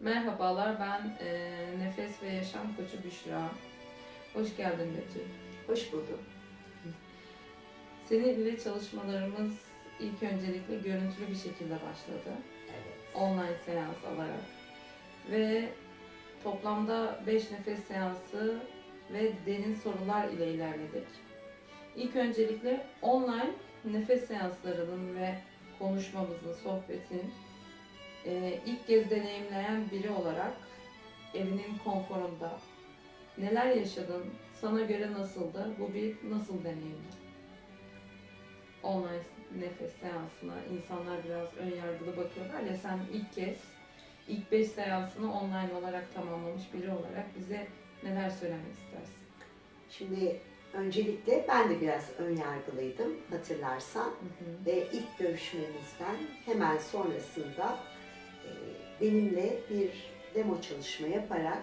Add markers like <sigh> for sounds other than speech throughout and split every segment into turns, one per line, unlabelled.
Merhabalar, ben e, Nefes ve Yaşam Koçu Büşra. Hoş geldin Betül.
Hoş bulduk.
Seninle çalışmalarımız ilk öncelikle görüntülü bir şekilde başladı.
Evet.
Online seans alarak. Ve toplamda 5 nefes seansı ve derin sorular ile ilerledik. İlk öncelikle online nefes seanslarının ve konuşmamızın, sohbetin e, ilk kez deneyimleyen biri olarak evinin konforunda neler yaşadın, sana göre nasıldı, bu bir nasıl deneyimdi? Online nefes seansına insanlar biraz ön yargılı bakıyorlar ya sen ilk kez ilk 5 seansını online olarak tamamlamış biri olarak bize neler söylemek istersin?
Şimdi öncelikle ben de biraz ön yargılıydım hatırlarsan. Ve ilk görüşmemizden hemen sonrasında benimle bir demo çalışma yaparak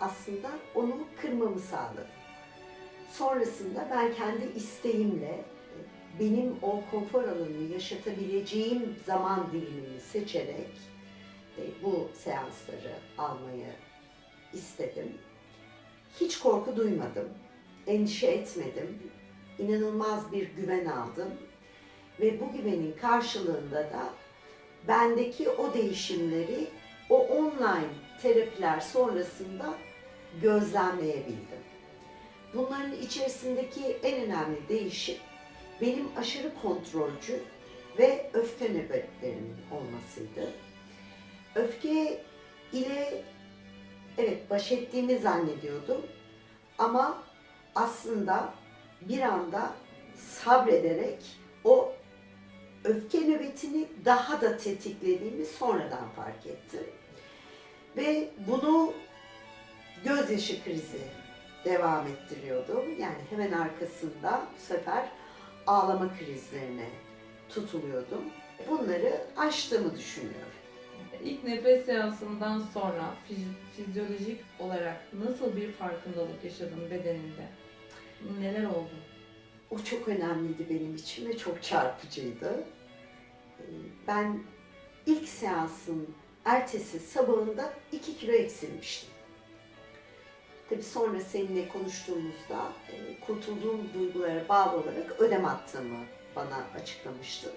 aslında onu kırmamı sağladı. Sonrasında ben kendi isteğimle e, benim o konfor alanını yaşatabileceğim zaman dilimini seçerek e, bu seansları almayı istedim. Hiç korku duymadım, endişe etmedim. İnanılmaz bir güven aldım ve bu güvenin karşılığında da bendeki o değişimleri o online terapiler sonrasında gözlemleyebildim. Bunların içerisindeki en önemli değişim benim aşırı kontrolcü ve öfke nöbetlerimin olmasıydı. Öfke ile evet baş ettiğimi zannediyordum ama aslında bir anda sabrederek o öfke nöbetini daha da tetiklediğimi sonradan fark ettim. Ve bunu gözyaşı krizi devam ettiriyordum. Yani hemen arkasında bu sefer ağlama krizlerine tutuluyordum. Bunları aştığımı düşünüyorum.
İlk nefes seansından sonra fiz- fizyolojik olarak nasıl bir farkındalık yaşadın bedeninde? Neler oldu?
O çok önemliydi benim için ve çok çarpıcıydı. Ben ilk seansın ertesi sabahında 2 kilo eksilmiştim. Tabii sonra seninle konuştuğumuzda e, kurtulduğum duygulara bağlı olarak ödem attığımı bana açıklamıştın.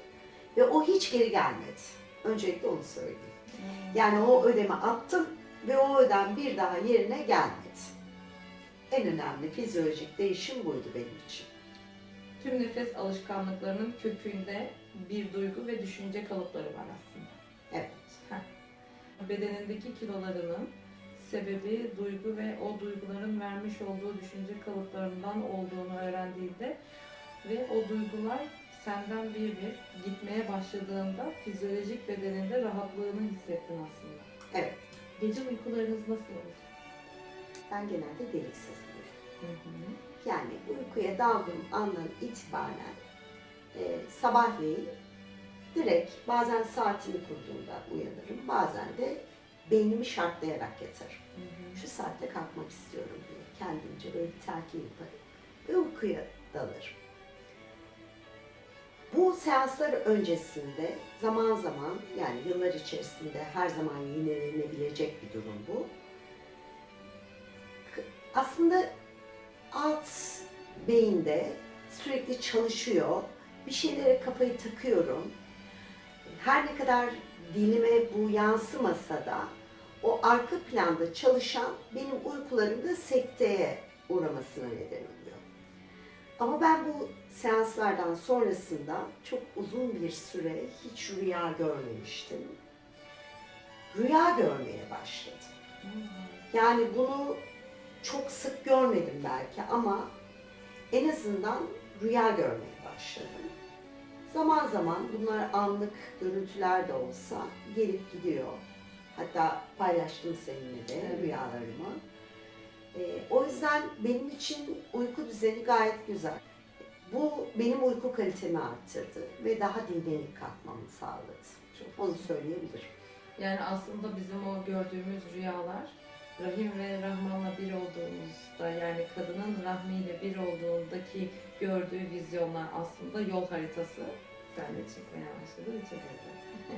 Ve o hiç geri gelmedi. Öncelikle onu söyleyeyim. Yani o ödemi attım ve o ödem bir daha yerine gelmedi. En önemli fizyolojik değişim buydu benim için.
Tüm nefes alışkanlıklarının kökünde bir duygu ve düşünce kalıpları var aslında.
Evet.
Bedenindeki kilolarının sebebi duygu ve o duyguların vermiş olduğu düşünce kalıplarından olduğunu öğrendiğinde ve o duygular senden bir bir gitmeye başladığında fizyolojik bedeninde rahatlığını hissettin aslında.
Evet.
Gece uykularınız nasıl oldu?
Ben genelde deliksiz uyurum. Yani uykuya daldığım andan itibaren e, sabahleyin direkt bazen saatimi kurduğumda uyanırım. Bazen de beynimi şartlayarak yatarım. Şu saatte kalkmak istiyorum diye kendimce böyle bir telkin yaparım. Ve uykuya dalarım. Bu seanslar öncesinde zaman zaman yani yıllar içerisinde her zaman yinelenebilecek bir durum bu. Aslında alt beyinde sürekli çalışıyor. Bir şeylere kafayı takıyorum. Her ne kadar dilime bu yansımasa da o arka planda çalışan benim uykularımda sekteye uğramasına neden oluyor. Ama ben bu seanslardan sonrasında çok uzun bir süre hiç rüya görmemiştim. Rüya görmeye başladım. Yani bunu çok sık görmedim belki ama en azından rüya görmeye başladım. Zaman zaman bunlar anlık görüntüler de olsa gelip gidiyor. Hatta paylaştım seninle de
Evet.
rüyalarımı. Ee, o yüzden benim için uyku düzeni gayet güzel. Bu benim uyku kalitemi arttırdı ve daha dinlenip kalkmamı sağladı.
Çok
Onu söyleyebilirim.
Yani aslında bizim o gördüğümüz rüyalar Rahim ve Rahman'la bir olduğumuzda yani kadının rahmiyle bir olduğundaki gördüğü vizyonlar aslında yol haritası. Sen de çıkmaya başladı ve çok güzel. <laughs>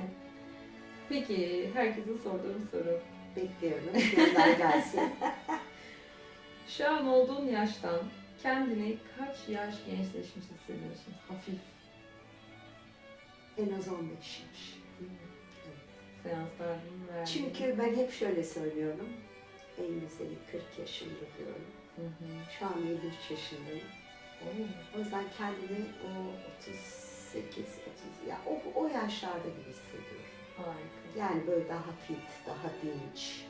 Peki herkesin sorduğum soru.
Bekliyorum. Gönder gelsin. <laughs>
Şu an olduğun yaştan kendini kaç yaş gençleşmiş hissediyorsun? Hafif.
en az 15 yaş.
Seansların verdiği.
Çünkü ben hep şöyle söylüyorum. En güzeli 40 yaşında diyorum.
Hı hı.
Şu an 53 yaşındayım. O yüzden kendimi o 38, 30 ya o, o yaşlarda gibi hissediyorum.
Harika.
Yani böyle daha fit, daha dinç.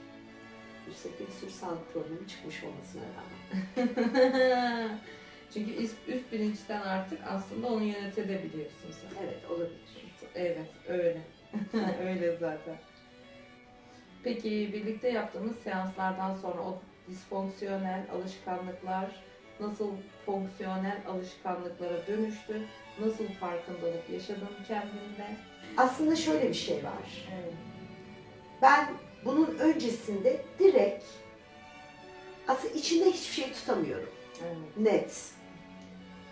Üstelik bir sürü sağlık problemi çıkmış olmasına rağmen. <laughs>
Çünkü üst, üst bilinçten artık aslında onu yönetebiliyorsun sen.
Evet olabilir.
Evet, öyle. <laughs> öyle zaten. Peki birlikte yaptığımız seanslardan sonra o disfonksiyonel alışkanlıklar nasıl fonksiyonel alışkanlıklara dönüştü? Nasıl farkındalık yaşadın kendinde?
Aslında şöyle bir şey var.
Evet.
Ben bunun öncesinde direkt aslında içinde hiçbir şey tutamıyorum.
Evet.
Net.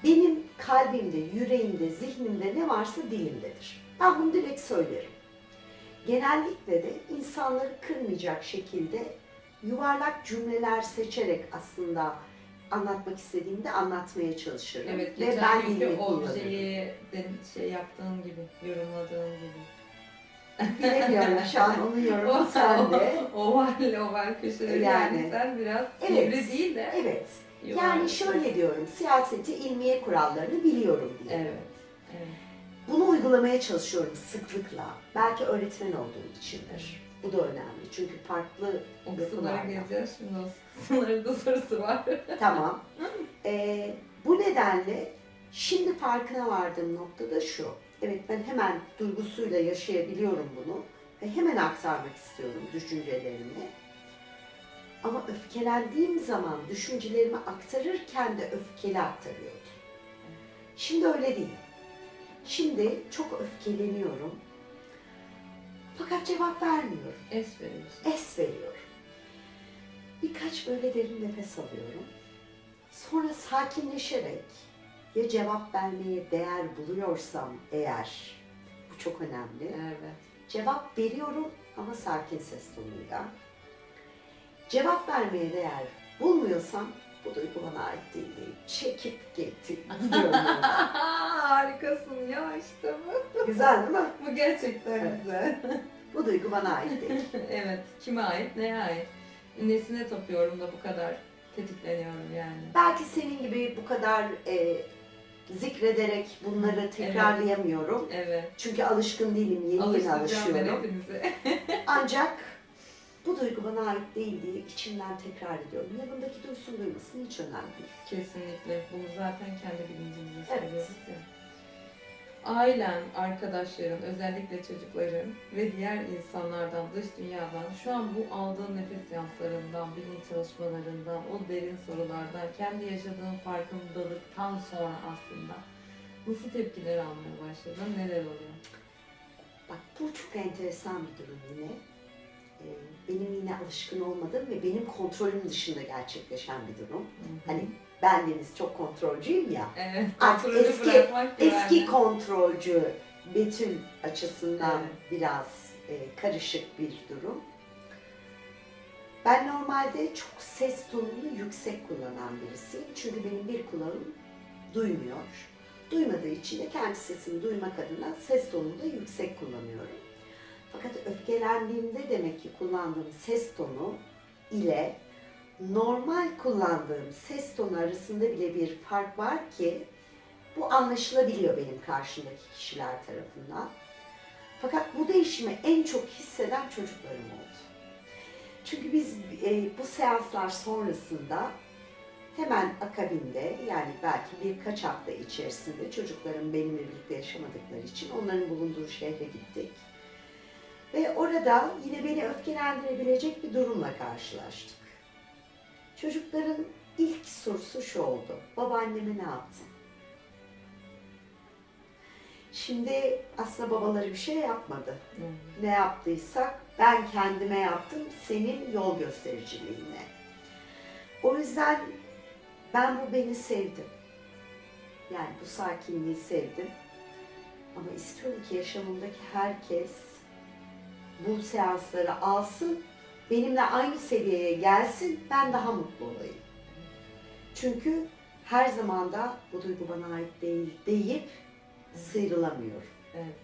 Benim kalbimde, yüreğimde, zihnimde ne varsa dilimdedir. Ben bunu direkt söylerim. Genellikle de insanları kırmayacak şekilde yuvarlak cümleler seçerek aslında anlatmak istediğimde anlatmaya çalışırım.
Evet,
Ve
geçen
ben
günkü
dilimi kullanırım.
objeyi de, şey yaptığın gibi, yorumladığın gibi.
Bilemiyorum <laughs> şu an onu yorumu sende.
oval oval köşeleri yani,
Yani.
sen biraz
Evet.
sivri değil de
Evet.
yuvarlak.
Yani şöyle diyorum, siyaseti, ilmiye kurallarını biliyorum diye.
Evet. evet.
Bunu uygulamaya çalışıyorum sıklıkla. Belki öğretmen olduğum içindir. Bu da önemli. Çünkü farklı
O kısımlara
yapılarla.
geleceğiz şimdi o kısımların <laughs> da sorusu var.
Tamam. <laughs> Ee, bu nedenle şimdi farkına vardığım nokta da şu. Evet ben hemen duygusuyla yaşayabiliyorum bunu. Ve hemen aktarmak istiyorum düşüncelerimi. Ama öfkelendiğim zaman düşüncelerimi aktarırken de öfkeli aktarıyordum. Şimdi öyle değil. Şimdi çok öfkeleniyorum. Fakat cevap vermiyorum.
Es veriyorsun.
Es veriyorum. Birkaç böyle derin nefes alıyorum. Sonra sakinleşerek ya cevap vermeye değer buluyorsam eğer, bu çok önemli.
Evet.
Cevap veriyorum ama sakin ses tonuyla. Cevap vermeye değer bulmuyorsam bu duygu bana ait değil deyip çekip getir, gidiyorum. yoluma. <laughs>
Harikasın ya işte bu.
Güzel değil mi?
Bu gerçekten
Evet.
güzel. <laughs>
Bu duygu bana ait değil. <laughs>
evet. Kime ait, neye ait? Nesine tapıyorum da bu kadar tetikleniyorum yani.
Belki senin gibi bu kadar e, zikrederek bunları tekrarlayamıyorum.
Evet.
Çünkü alışkın değilim, yeni yeni
Alıştıracağım ben
alışıyorum.
hepinizi.
Ancak bu duygu bana ait değil diye içimden tekrar ediyorum. Yanındaki duysun duymasın hiç önemli değil.
Kesinlikle. Bunu zaten kendi bilincimizde
Evet.
söylüyoruz ya. Ailen, arkadaşların, özellikle çocukların ve diğer insanlardan, dış dünyadan şu an bu aldığın nefes yanslarından, bilinç çalışmalarından, o derin sorulardan, kendi yaşadığın farkındalıktan sonra aslında nasıl tepkiler almaya başladın, neler oluyor?
Bak bu çok enteresan bir durum yine. Ee, benim yine alışkın olmadığım ve benim kontrolüm dışında gerçekleşen bir durum. Hani ben Deniz çok kontrolcüyüm ya.
evet,
Artık eski- Eski
güvenli.
kontrolcü Betül açısından
Evet.
biraz e, karışık bir durum. Ben normalde çok ses tonunu yüksek kullanan birisiyim. Çünkü benim bir kulağım duymuyor. Duymadığı için de kendi sesimi duymak adına ses tonunu da yüksek kullanıyorum. Fakat öfkelendiğimde demek ki kullandığım ses tonu ile normal kullandığım ses tonu arasında bile bir fark var ki bu anlaşılabiliyor benim karşımdaki kişiler tarafından. Fakat bu değişimi en çok hisseden çocuklarım oldu. Çünkü biz e, bu seanslar sonrasında hemen akabinde yani belki birkaç hafta içerisinde çocuklarım benimle birlikte yaşamadıkları için onların bulunduğu şehre gittik. Ve orada yine beni öfkelendirebilecek bir durumla karşılaştık. Çocukların ilk sorusu şu oldu. Babaanneme ne yaptın? Şimdi aslında babaları bir şey yapmadı.
Evet.
Ne yaptıysak ben kendime yaptım senin yol göstericiliğine. O yüzden ben bu beni sevdim. Yani bu sakinliği sevdim. Ama istiyorum ki yaşamımdaki herkes bu seansları alsın benimle aynı seviyeye gelsin, ben daha mutlu olayım. Çünkü her zaman da bu duygu bana ait değil deyip sıyrılamıyorum.
Evet.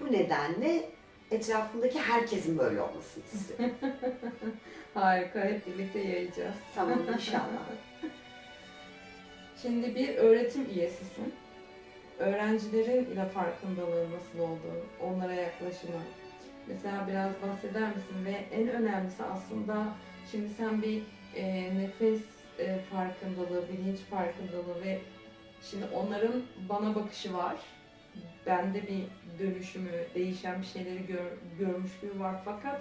Bu nedenle etrafımdaki herkesin böyle olmasını istiyorum. <laughs>
Harika. Hep birlikte yayacağız.
tamam inşallah. <laughs>
Şimdi bir öğretim üyesisin. Öğrencilerin ile farkındalığın nasıl olduğu, onlara yaklaşımı. Mesela biraz bahseder misin? Ve en önemlisi aslında şimdi sen bir e, nefes e, farkındalığı, bilinç farkındalığı ve şimdi onların bana bakışı var. Bende bir dönüşümü, değişen bir şeyleri gör, görmüşlüğü var. Fakat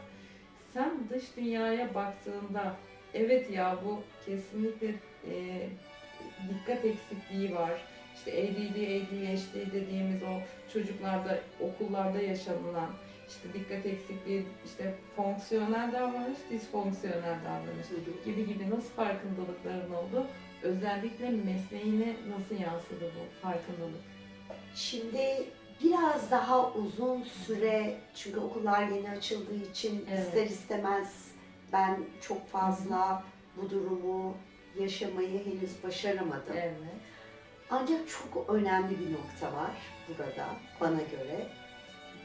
sen dış dünyaya baktığında evet ya bu kesinlikle e, dikkat eksikliği var. İşte ADD, ADHD dediğimiz o çocuklarda, okullarda yaşanılan işte dikkat eksikliği, işte fonksiyonel davranış, disfonksiyonel davranış gibi gibi nasıl farkındalıkların oldu? Özellikle mesleğine nasıl yansıdı bu farkındalık?
Şimdi biraz daha uzun süre çünkü okullar yeni açıldığı için
Evet.
ister istemez ben çok fazla bu durumu yaşamayı henüz başaramadım.
Evet.
Ancak çok önemli bir nokta var burada bana göre.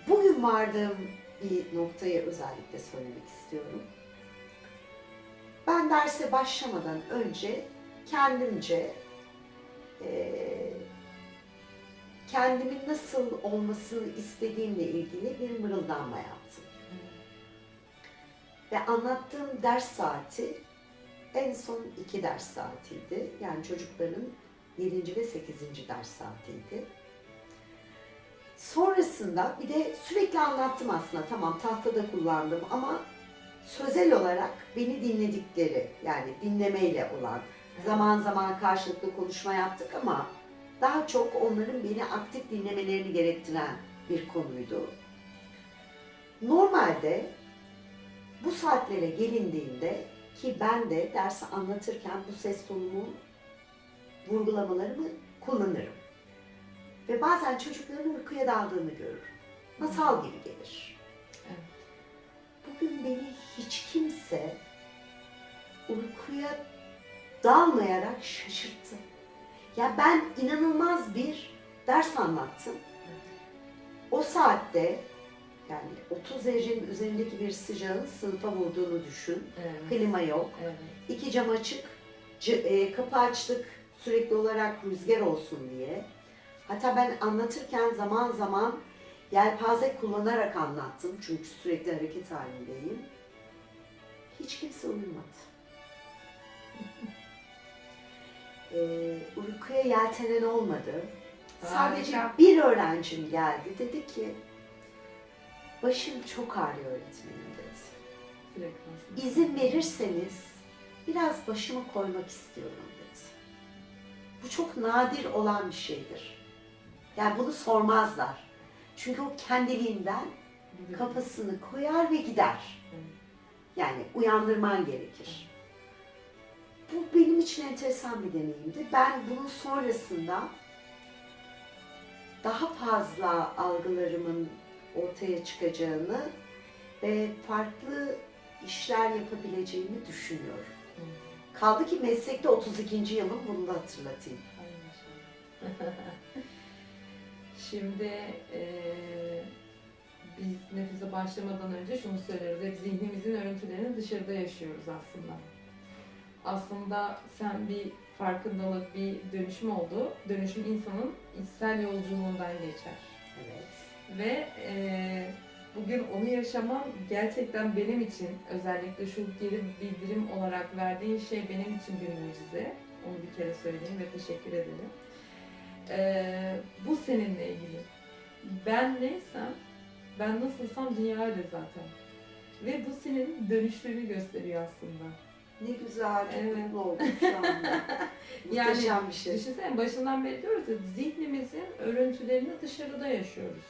Bugün vardığım bir noktayı özellikle söylemek istiyorum. Ben derse başlamadan önce kendimce eee, kendimin nasıl olmasını istediğimle ilgili bir mırıldanma yaptım. Ve anlattığım ders saati en son iki ders saatiydi. Yani çocukların 7. ve 8. ders saatiydi. Sonrasında bir de sürekli anlattım aslında. Tamam tahtada kullandım ama sözel olarak beni dinledikleri yani dinlemeyle olan zaman zaman karşılıklı konuşma yaptık ama daha çok onların beni aktif dinlemelerini gerektiren bir konuydu. Normalde bu saatlere gelindiğinde ki ben de dersi anlatırken bu ses tonumu vurgulamalarımı kullanırım. Ve bazen çocukların uykuya daldığını görürüm. Masal gibi gelir.
Evet.
Bugün beni hiç kimse uykuya dalmayarak şaşırttı. Ya ben inanılmaz bir ders anlattım. O saatte yani 30 derecenin üzerindeki bir sıcağın sınıfa vurduğunu düşün.
Evet.
Klima yok.
Evet.
İki cam açık. C- e, kapı açtık sürekli olarak rüzgar olsun diye. Hatta ben anlatırken zaman zaman yelpaze kullanarak anlattım. Çünkü sürekli hareket halindeyim. Hiç kimse uyumadı. <laughs> e, uykuya yeltenen olmadı. Sadece
Harika.
bir öğrencim geldi. Dedi ki başım çok ağrıyor öğretmenim dedi. İzin verirseniz biraz başımı koymak istiyorum dedi. Bu çok nadir olan bir şeydir. Yani bunu sormazlar. Çünkü o kendiliğinden kafasını koyar ve gider. Yani uyandırman gerekir. Bu benim için enteresan bir deneyimdi. Ben bunun sonrasında daha fazla algılarımın ortaya çıkacağını ve farklı işler yapabileceğimi düşünüyorum.
Hı.
Kaldı ki meslekte 32. yılım bunu da hatırlatayım. <laughs>
Şimdi eee biz nefese başlamadan önce şunu söyleriz. Hep zihnimizin örüntülerini dışarıda yaşıyoruz aslında. Aslında sen bir farkındalık, bir dönüşüm oldu. Dönüşüm insanın içsel yolculuğundan geçer.
Evet.
Ve eee, bugün onu yaşamam gerçekten benim için özellikle şu geri bildirim olarak verdiğin şey benim için bir mucize. Onu bir kere söyleyeyim ve teşekkür ederim. Eee, bu seninle ilgili. Ben neysem, ben nasılsam dünya öyle zaten. Ve bu senin dönüştüğünü gösteriyor aslında.
Ne güzel,
Evet.
mutlu oldum şu anda. <laughs>
Yani
Muhteşem bir şey.
Düşünsene başından beri diyoruz ya zihnimizin örüntülerini dışarıda yaşıyoruz.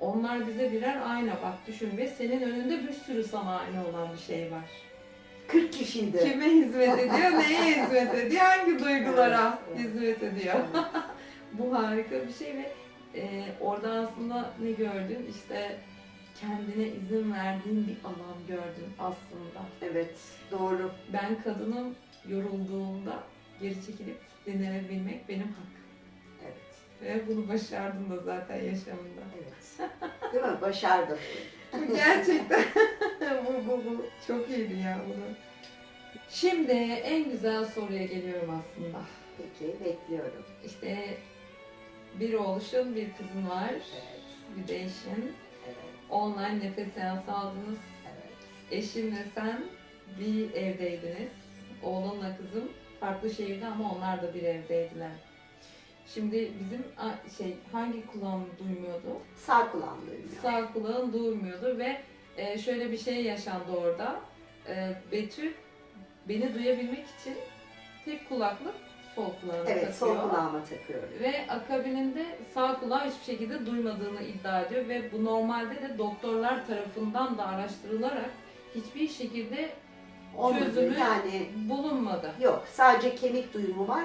Onlar bize birer ayna bak düşün ve senin önünde bir sürü sana ayna olan bir şey var.
40 kişiydi.
Kime hizmet ediyor, neye hizmet ediyor, hangi duygulara
Evet, evet.
hizmet ediyor.
Evet.
Bu harika bir şey ve e, orada aslında ne gördün? İşte kendine izin verdiğin bir alan gördün aslında.
Evet, doğru.
Ben kadınım yorulduğumda geri çekilip dinlenebilmek benim hakkım.
Evet,
Ve bunu başardım da zaten yaşamımda.
evet. Değil mi? Başardın.
Bu <laughs> Gerçekten. <laughs> bu, bu, bu. Çok iyiydi ya bunu. Şimdi en güzel soruya geliyorum aslında.
Peki, bekliyorum.
İşte bir oğluşun, bir kızın var.
Evet,
Bir de eşin.
evet,
Online nefes seansı aldınız.
evet.
Eşinle sen bir evdeydiniz. Oğlunla kızım farklı şehirde ama onlar da bir evdeydiler. Şimdi bizim şey hangi kulağım duymuyordu?
Sağ kulağım duymuyor.
Sağ kulağın duymuyordu ve e, şöyle bir şey yaşandı orada. E, Betül beni duyabilmek için tek kulaklık sol kulağına
Evet, sol
takıyor.
kulağıma takıyorum.
Ve akabininde sağ kulağı hiçbir şekilde duymadığını iddia ediyor ve bu normalde de doktorlar tarafından da araştırılarak hiçbir şekilde. Çözümü-
Yani
bulunmadı.
yok, sadece kemik duyumu var.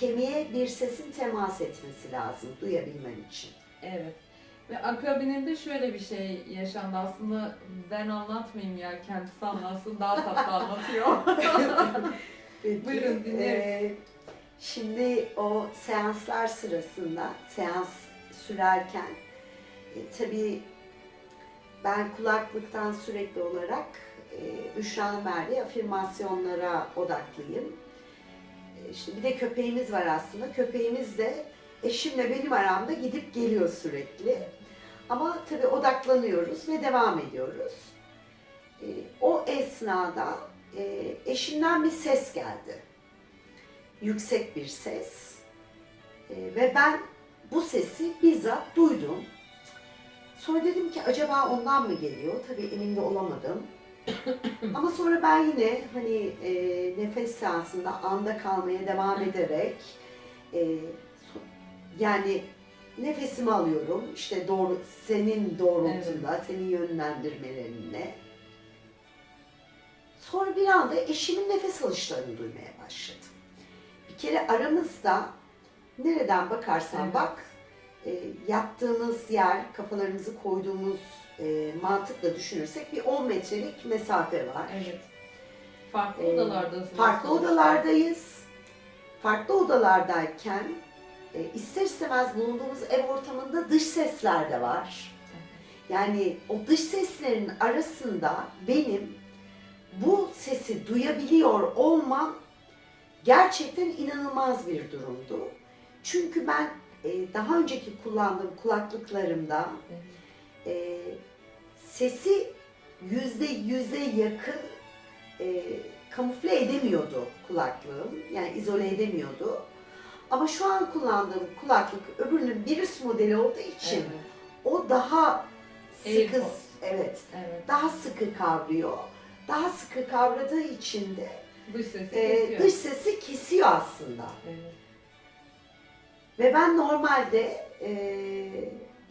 Kemiğe bir sesin temas etmesi lazım duyabilmem için.
Evet. Ve akabininde şöyle bir şey yaşandı. Aslında ben anlatmayayım ya kendisi anlatsın daha tatlı anlatıyor. <laughs>
Peki,
Buyurun, dinliyoruz.
eee, şimdi o seanslar sırasında, seans sürerken e, tabii ben kulaklıktan sürekli olarak e, Büşra'nın verdiği afirmasyonlara odaklıyım. E, işte bir de köpeğimiz var aslında. Köpeğimiz de eşimle benim aramda gidip geliyor sürekli. Ama tabii odaklanıyoruz ve devam ediyoruz. E, o esnada e, eşimden bir ses geldi. Yüksek bir ses. E, ve ben bu sesi bizzat duydum. Sonra dedim ki acaba ondan mı geliyor? Tabii emin de olamadım. <coughs> Ama sonra ben yine hani e, nefes seansında anda kalmaya devam ederek e, yani nefesimi alıyorum işte doğru senin doğrultunda, senin yönlendirmelerinle. Sonra bir anda eşimin nefes alışlarını duymaya başladım. Kere aramızda nereden bakarsan
Evet.
bak e, yattığımız yer, kafalarımızı koyduğumuz e, mantıkla düşünürsek bir 10 metrelik mesafe var.
evet. Farklı
Ee,
odalardasınız.
Farklı odalardayız. Farklı odalardayken e, ister istemez bulunduğumuz ev ortamında dış sesler de var. Yani o dış seslerin arasında benim bu sesi duyabiliyor olmam gerçekten inanılmaz bir durumdu. Çünkü ben e, daha önceki kullandığım kulaklıklarımda e, sesi yüzde yüze yakın e, kamufle edemiyordu kulaklığım. Yani izole edemiyordu. Ama şu an kullandığım kulaklık öbürünün bir üst modeli olduğu için
Evet.
o daha sıkı, evet,
evet.
daha sıkı kavrıyor. Daha sıkı kavradığı için de
Dış sesi
e,
kesiyor.
dış sesi kesiyor aslında.
Evet.
Ve ben normalde e,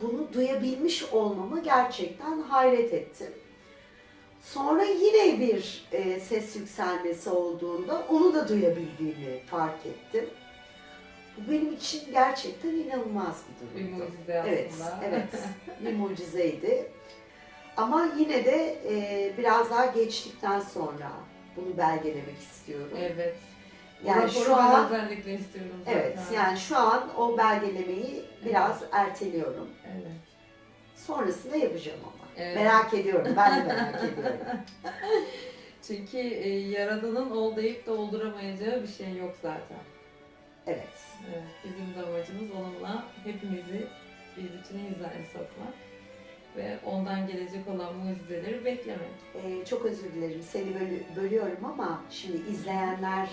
bunu duyabilmiş olmamı gerçekten hayret ettim. Sonra yine bir e, ses yükselmesi olduğunda onu da duyabildiğimi fark ettim. Bu benim için gerçekten inanılmaz bir
Bir
durumdu.
mucize aslında.
Evet, evet. <laughs> Bir mucizeydi. Ama yine de e, biraz daha geçtikten sonra bunu belgelemek istiyorum.
evet.
Yani
Yani
şu an
özellikle istiyorum zaten.
Evet, yani şu an o belgelemeyi biraz erteliyorum.
Evet.
Sonrasında yapacağım ama.
Evet.
Merak ediyorum, ben de merak <laughs> ediyorum.
Çünkü e, Yaradan'ın ol deyip dolduramayacağı bir şey yok zaten.
Evet,
Evet, bizim de amacımız onunla hepimizi bir bütüne hizaya sokmak ve ondan gelecek olan mucizeleri beklemek.
Ee, çok özür dilerim, seni bölü- bölüyorum ama şimdi izleyenler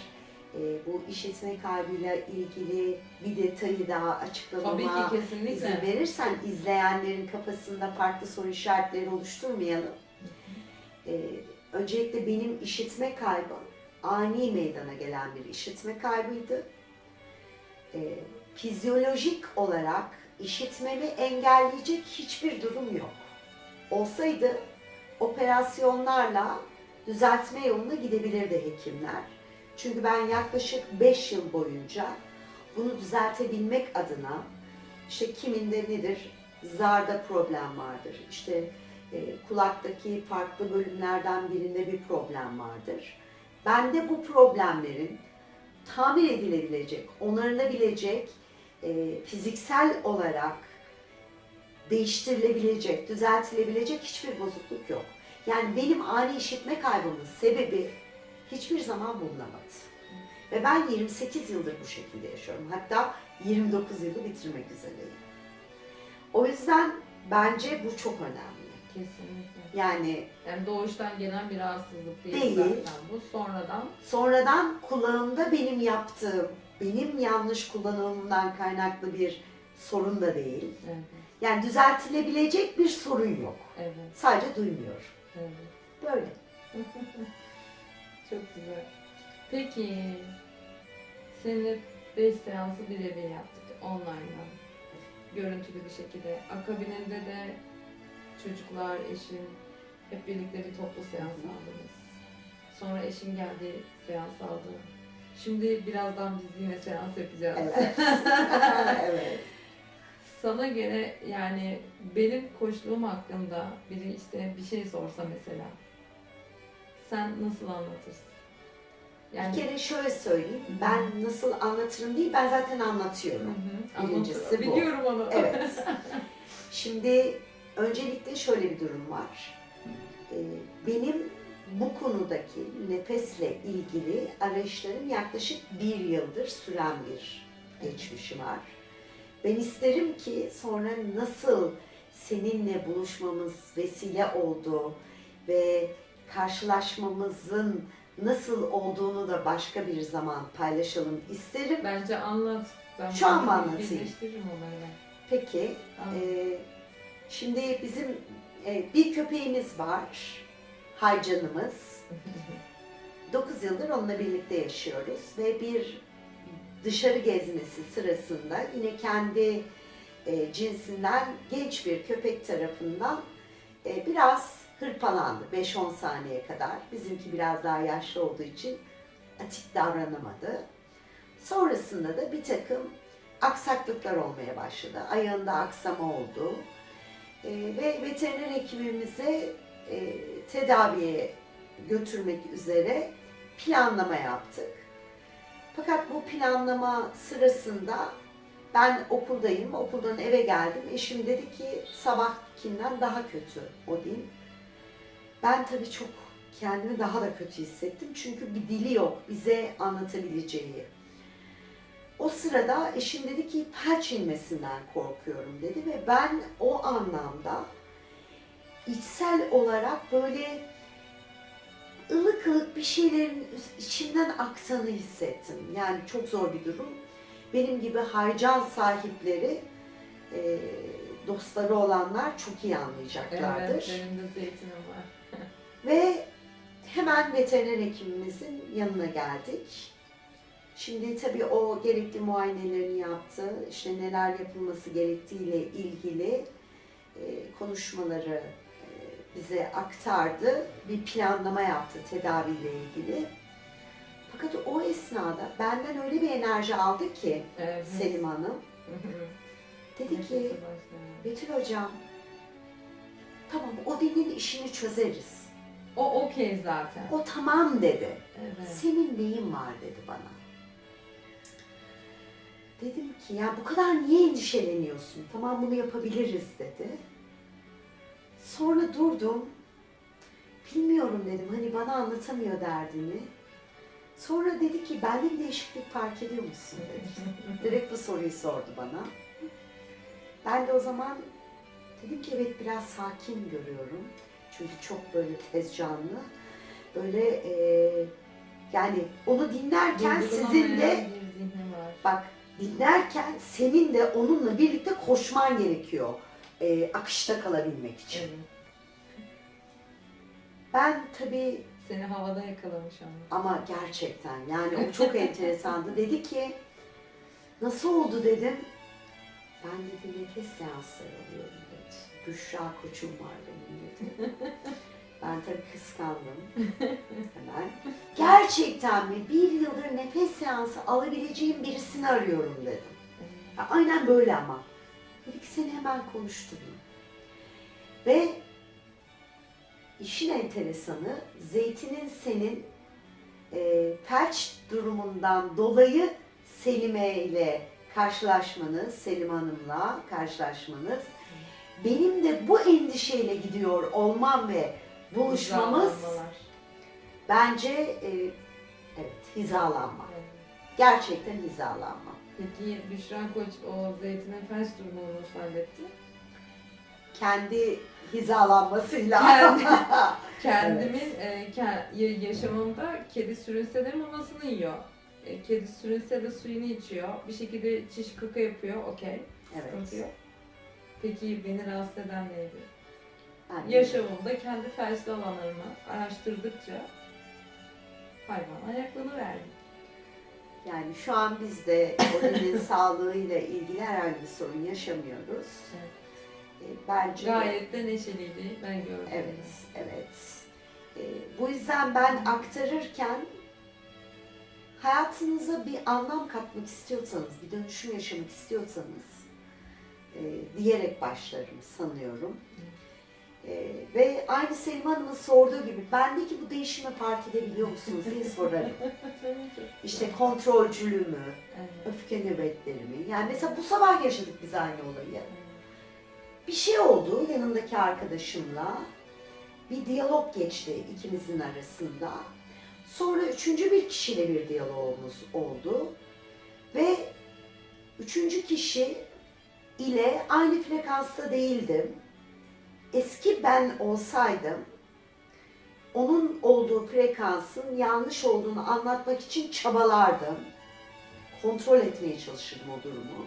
e, bu işitme kaybıyla ilgili bir detayı daha
Tabii
açıklamama
ki kesinlikle.
izin verirsen izleyenlerin kafasında farklı soru işaretleri oluşturmayalım. Ee, öncelikle benim işitme kaybım ani meydana gelen bir işitme kaybıydı. Ee, fizyolojik olarak işitmemi engelleyecek hiçbir durum yok. Olsaydı operasyonlarla düzeltme yoluna gidebilirdi hekimler. Çünkü ben yaklaşık 5 yıl boyunca bunu düzeltebilmek adına işte kiminde nedir? Zarda problem vardır. İşte e, kulaktaki farklı bölümlerden birinde bir problem vardır. Bende bu problemlerin tamir edilebilecek, onarılabilecek, e, fiziksel olarak değiştirilebilecek, düzeltilebilecek hiçbir bozukluk yok. Yani benim ani işitme kaybımın sebebi hiçbir zaman bulunamadı. Ve ben 28 yıldır bu şekilde yaşıyorum. Hatta 29 yılı bitirmek üzereyim. O yüzden bence bu çok önemli.
Kesinlikle.
Yani
Yani doğuştan gelen bir rahatsızlık değil,
Değil.
zaten bu. Sonradan
sonradan kullanımda benim yaptığım, benim yanlış kullanımımdan kaynaklı bir sorun da değil.
evet,
Yani düzeltilebilecek bir sorun yok.
evet,
Sadece duymuyor.
evet.
Böyle. <laughs>
Çok güzel. Peki, seninle 5 seansı birebir yaptık online'dan. Görüntülü bir şekilde. Akabininde de çocuklar, eşin hep birlikte bir toplu seans aldınız. Sonra eşin geldi, seans aldı. Şimdi birazdan biz yine seans yapacağız.
Evet. <laughs> evet.
Sana göre yani benim koçluğum hakkında biri işte bir şey sorsa mesela sen nasıl anlatırsın?
Bir kere şöyle söyleyeyim. Ben nasıl anlatırım değil, ben zaten anlatıyorum.
Hı hı,
Birincisi bu.
Biliyorum onu.
Evet. <laughs> Şimdi öncelikle şöyle bir durum var. Ee, Benim bu konudaki nefesle ilgili arayışlarım yaklaşık bir yıldır süren bir geçmişi var. Ben isterim ki sonra nasıl seninle buluşmamız vesile oldu ve karşılaşmamızın nasıl olduğunu da başka bir zaman paylaşalım isterim.
Bence anlat. Ben
Şu an mı anlatayım? Peki. Ee, şimdi bizim e, bir köpeğimiz var, Haycanımız. 9 <laughs> yıldır onunla birlikte yaşıyoruz ve bir dışarı gezmesi sırasında yine kendi e, cinsinden genç bir köpek tarafından e, biraz hırpalandı 5-10 saniye kadar. Bizimki biraz daha yaşlı olduğu için atik davranamadı. Sonrasında da bir takım aksaklıklar olmaya başladı. Ayağında aksama oldu. E, ve veteriner hekimimize e, tedaviye götürmek üzere planlama yaptık. Fakat bu planlama sırasında ben okuldayım, okuldan eve geldim. Eşim dedi ki sabahkinden daha kötü Odin. Ben tabii çok kendimi daha da kötü hissettim. Çünkü bir dili yok bize anlatabileceği. O sırada eşim dedi ki felç inmesinden korkuyorum dedi ve ben o anlamda içsel olarak böyle ılık ılık bir şeylerin içimden aktığını hissettim. Yani çok zor bir durum. Benim gibi haycan sahipleri, e, dostları olanlar çok iyi anlayacaklardır.
Evet, benim de zeytinim var. <laughs>
Ve hemen veteriner hekimimizin yanına geldik. Şimdi tabii o gerekli muayenelerini yaptı. İşte neler yapılması gerektiğiyle ilgili e, konuşmaları bize aktardı. Bir planlama yaptı tedaviyle ilgili. Fakat o esnada benden öyle bir enerji aldı ki
Evet.
Selim Hanım. Dedi ki. Betül Hocam tamam o dinin işini çözeriz.
O okey zaten.
O tamam dedi.
Evet.
Senin neyin var dedi bana. Dedim ki ya bu kadar niye endişeleniyorsun? Tamam bunu yapabiliriz dedi. Sonra durdum. Bilmiyorum dedim hani bana anlatamıyor derdini. Sonra dedi ki bende bir değişiklik fark ediyor musun dedi. <laughs> Direkt bu soruyu sordu bana. Ben de o zaman dedim ki evet biraz sakin görüyorum. Çünkü çok böyle tez canlı. Böyle eee, yani onu dinlerken sizin de bak dinlerken senin de onunla birlikte koşman gerekiyor. Eee, akışta kalabilmek için.
Evet.
Ben tabii
Seni havada yakalamış ama.
ama gerçekten yani o çok <laughs> enteresandı. Dedi ki nasıl oldu dedim. Ben dedi nefes seansları alıyorum dedi. Büşra koçum var benim dedi. <laughs> Ben tabii kıskandım hemen. Gerçekten mi? Bir yıldır nefes seansı alabileceğim birisini arıyorum dedim. Aynen böyle ama. Seni hemen konuşturayım. Ve işin enteresanı zeytinin senin e, felç durumundan dolayı Selime ile karşılaşmanız, Selim Hanım'la karşılaşmanız, benim de bu endişeyle gidiyor olmam ve buluşmamız
Hizalanmalar.
bence e, evet hizalanma.
Evet.
Gerçekten hizalanma.
Peki Büşra Koç o zeytinin felç durumunu nasıl halletti?
Kendi hizalanmasıyla.
Kendi- <laughs> Kendimin e, ke- ya- yaşamımda kedi sürünse de mamasını yiyor. E, kedi sürünse de suyunu içiyor. Bir şekilde çiş kaka yapıyor. Okey. Sıkıntı
evet.
yok. Peki beni rahatsız eden neydi?
Yani-
Yaşamımda kendi felçli alanlarımı araştırdıkça hayvan ayaklanıverdi.
Yani şu an biz de Odin'in <laughs> sağlığıyla ilgili herhangi bir sorun yaşamıyoruz.
Evet.
E, Bence
Gayet de neşeliydi ben gördüm.
evet, evet. E, bu yüzden ben aktarırken hayatınıza bir anlam katmak istiyorsanız, bir dönüşüm yaşamak istiyorsanız e, diyerek başlarım sanıyorum. E, ve aynı Selim Hanım'ın sorduğu gibi bendeki bu değişimi fark edebiliyor musunuz diye sorarım. <laughs> İşte kontrolcülüğümü,
Evet.
öfke nöbetlerimi. Yani mesela bu sabah yaşadık biz aynı olayı. Bir şey oldu yanımdaki arkadaşımla. Bir diyalog geçti ikimizin arasında. Sonra üçüncü bir kişiyle bir diyalogumuz oldu. Ve üçüncü kişi ile aynı frekansta değildim. Eski ben olsaydım onun olduğu frekansın yanlış olduğunu anlatmak için çabalardım kontrol etmeye çalışırdım o durumu.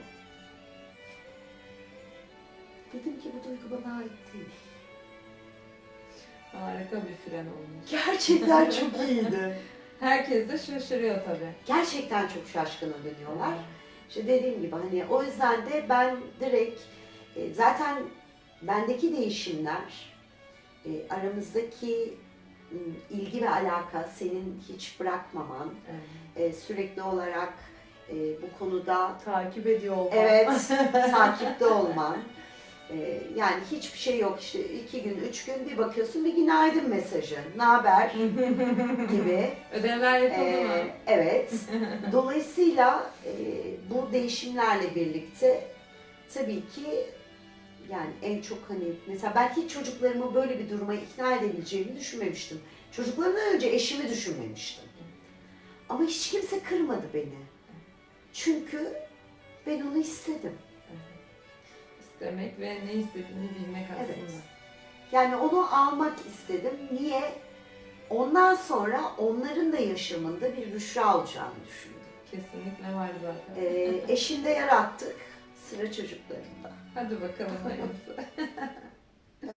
Dedim ki bu duygu bana ait değil.
Harika bir fren olmuş.
Gerçekten <laughs> çok iyiydi.
Herkes de şaşırıyor tabii.
Gerçekten çok şaşkına dönüyorlar. İşte dediğim gibi hani o yüzden de ben direkt e, zaten bendeki değişimler e, aramızdaki m, ilgi ve alaka senin hiç bırakmaman,
Evet.
e, sürekli olarak e, bu konuda
Takip ediyor olmak.
Evet, <laughs> takipte olman. Ee, yani hiçbir şey yok işte iki gün, üç gün bir bakıyorsun bir günaydın mesajı, ne haber <laughs> gibi.
Ödevler yapıldı
Ee,
mı?
evet. <laughs> Dolayısıyla e, bu değişimlerle birlikte tabii ki yani en çok hani mesela ben hiç çocuklarımı böyle bir duruma ikna edebileceğimi düşünmemiştim. Çocuklarımdan önce eşimi düşünmemiştim. Ama hiç kimse kırmadı beni. Çünkü ben onu istedim.
İstemek ve ne istediğini bilmek aslında.
Evet. Yani onu almak istedim. Niye? Ondan sonra onların da yaşamında bir Büşra olacağını düşündüm.
Kesinlikle var zaten.
Ee, eşinde yarattık. Sıra çocuklarında.
Hadi bakalım hayırlısı. <laughs>